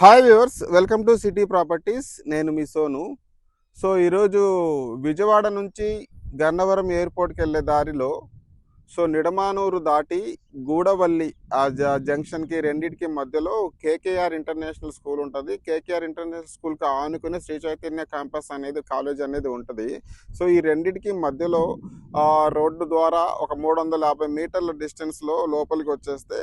Hi viewers welcome to city properties. నేను మీ Sonu. So ఈరోజు విజయవాడ నుంచి గన్నవరం ఎయిర్పోర్ట్కి వెళ్ళే దారిలో సో నిడమానూరు దాటి గూడవల్లి ఆ జంక్షన్కి రెండింటికి మధ్యలో కేకేఆర్ ఇంటర్నేషనల్ స్కూల్ ఉంటుంది. కేకేఆర్ ఇంటర్నేషనల్ స్కూల్కి ఆనుకునే శ్రీ చైతన్య క్యాంపస్ అనేది కాలేజ్ అనేది ఉంటుంది. సో ఈ రెండింటికి మధ్యలో రోడ్డు ద్వారా ఒక మూడు వందల యాభై మీటర్ల డిస్టెన్స్లో లోపలికి వచ్చేస్తే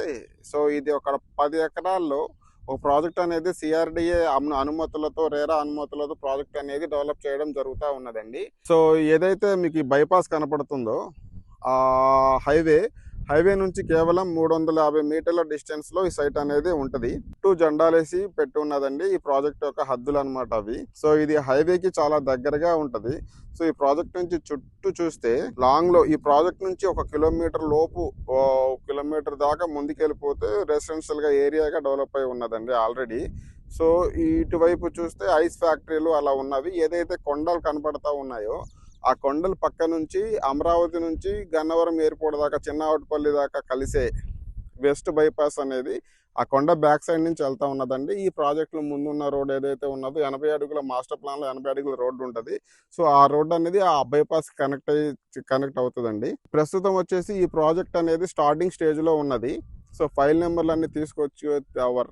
సో ఇది ఒక పది ఎకరాల్లో ఒక ప్రాజెక్ట్ అనేది సిఆర్డిఏ అనుమతులతో రేరా అనుమతులతో ప్రాజెక్ట్ అనేది డెవలప్ చేయడం జరుగుతూ ఉన్నదండి. సో ఏదైతే మీకు ఈ బైపాస్ కనపడుతుందో ఆ హైవే హైవే నుంచి కేవలం మూడు వందల యాభై మీటర్ల డిస్టెన్స్లో ఈ సైట్ అనేది ఉంటుంది. చుట్టూ జెండాలేసి పెట్టి ఉన్నదండి. ఈ ప్రాజెక్ట్ యొక్క హద్దులు అనమాట అవి. సో ఇది హైవేకి చాలా దగ్గరగా ఉంటది. సో ఈ ప్రాజెక్ట్ నుంచి చుట్టూ చూస్తే లాంగ్లో ఈ ప్రాజెక్ట్ నుంచి ఒక కిలోమీటర్ లోపు ఓ కిలోమీటర్ దాకా ముందుకెళ్ళిపోతే రెసిడెన్షియల్గా ఏరియాగా డెవలప్ అయి ఉన్నదండి ఆల్రెడీ. సో ఇటువైపు చూస్తే ఐస్ ఫ్యాక్టరీలు అలా ఉన్నవి. ఏదైతే కొండలు కనపడతా ఉన్నాయో ఆ కొండల పక్క నుంచి అమరావతి నుంచి గన్నవరం ఎయిర్పోర్ట్ దాకా చిన్నవటిపల్లి దాకా కలిసే వెస్ట్ బైపాస్ అనేది ఆ కొండ బ్యాక్ సైడ్ నుంచి వెళ్తా ఉన్నదండి. ఈ ప్రాజెక్టులో ముందున్న రోడ్ ఏదైతే ఉన్నదో ఎనభై అడుగుల మాస్టర్ ప్లాన్లో ఎనభై అడుగుల రోడ్డు ఉంటుంది. సో ఆ రోడ్డు అనేది ఆ బైపాస్ కనెక్ట్ అయ్యి కనెక్ట్ అవుతుందండి. ప్రస్తుతం వచ్చేసి ఈ ప్రాజెక్ట్ అనేది స్టార్టింగ్ స్టేజ్లో ఉన్నది. సో ఫైల్ నెంబర్లు అన్నీ తీసుకొచ్చి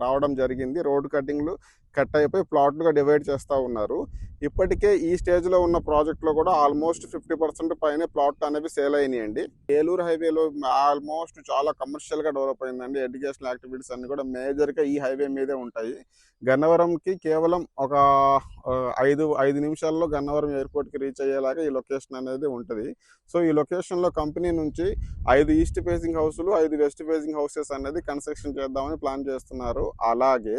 రావడం జరిగింది. రోడ్ కటింగ్లు కట్ అయిపోయి ప్లాట్లుగా డివైడ్ చేస్తూ ఉన్నారు. ఇప్పటికే ఈ స్టేజ్లో ఉన్న ప్రాజెక్ట్లో కూడా ఆల్మోస్ట్ ఫిఫ్టీ పర్సెంట్ పైన ప్లాట్ అనేవి సేల్ అయినాయండి. ఏలూరు హైవేలో ఆల్మోస్ట్ చాలా కమర్షియల్గా డెవలప్ అయిందండి. ఎడ్యుకేషనల్ యాక్టివిటీస్ అన్ని కూడా మేజర్గా ఈ హైవే మీదే ఉంటాయి. గన్నవరంకి కేవలం ఒక ఐదు ఐదు నిమిషాల్లో గన్నవరం ఎయిర్పోర్ట్కి రీచ్ అయ్యేలాగా ఈ లొకేషన్ అనేది ఉంటుంది. సో ఈ లొకేషన్లో కంపెనీ నుంచి ఐదు ఈస్ట్ ఫేసింగ్ హౌసులు ఐదు వెస్ట్ ఫేసింగ్ హౌసెస్ అనేది కన్స్ట్రక్షన్ చేద్దామని ప్లాన్ చేస్తున్నారు. అలాగే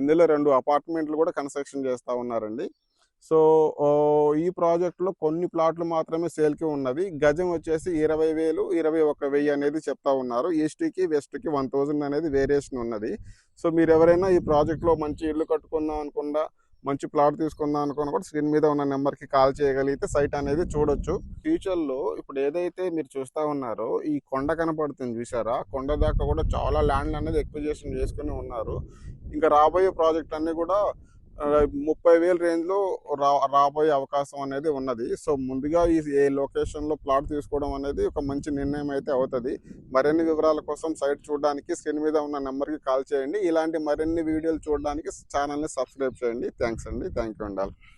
ఇందులో రెండు అపార్ట్మెంట్లు కూడా కన్స్ట్రక్షన్ చేస్తూ ఉన్నారండి. సో ఈ ప్రాజెక్ట్లో కొన్ని ప్లాట్లు మాత్రమే సేల్కి ఉన్నవి. గజం వచ్చేసి ఇరవై వేలు ఇరవై ఒక వెయ్యి అనేది చెప్తా ఉన్నారు. ఈస్ట్కి వెస్ట్కి వన్ థౌజండ్ అనేది వేరియేషన్ ఉన్నది. సో మీరు ఎవరైనా ఈ ప్రాజెక్ట్లో మంచి ఇల్లు కట్టుకుందాం అనుకుండా మంచి ప్లాట్ తీసుకుందాం అనుకున్నా కూడా స్క్రీన్ మీద ఉన్న నెంబర్కి కాల్ చేయగలిగితే సైట్ అనేది చూడొచ్చు. ఫ్యూచర్లో ఇప్పుడు ఏదైతే మీరు చూస్తా ఉన్నారో ఈ కొండ కనపడుతుంది చూసారా కొండ దాకా కూడా చాలా ల్యాండ్ అనేది ఎక్విజేషన్ చేసుకుని ఉన్నారు. ఇంకా రాబోయే ప్రాజెక్ట్ అన్నీ కూడా ముప్పై వేల రేంజ్లో రా రాబోయే అవకాశం అనేది ఉన్నది. సో ముందుగా ఈ ఏ లొకేషన్లో ప్లాట్ తీసుకోవడం అనేది ఒక మంచి నిర్ణయం అయితే అవుతుంది. మరిన్ని వివరాల కోసం సైట్ చూడడానికి స్క్రీన్ మీద ఉన్న నెంబర్కి కాల్ చేయండి. ఇలాంటి మరిన్ని వీడియోలు చూడడానికి ఛానల్ని సబ్స్క్రైబ్ చేయండి. థ్యాంక్స్ అండి. థ్యాంక్ యూ అండి.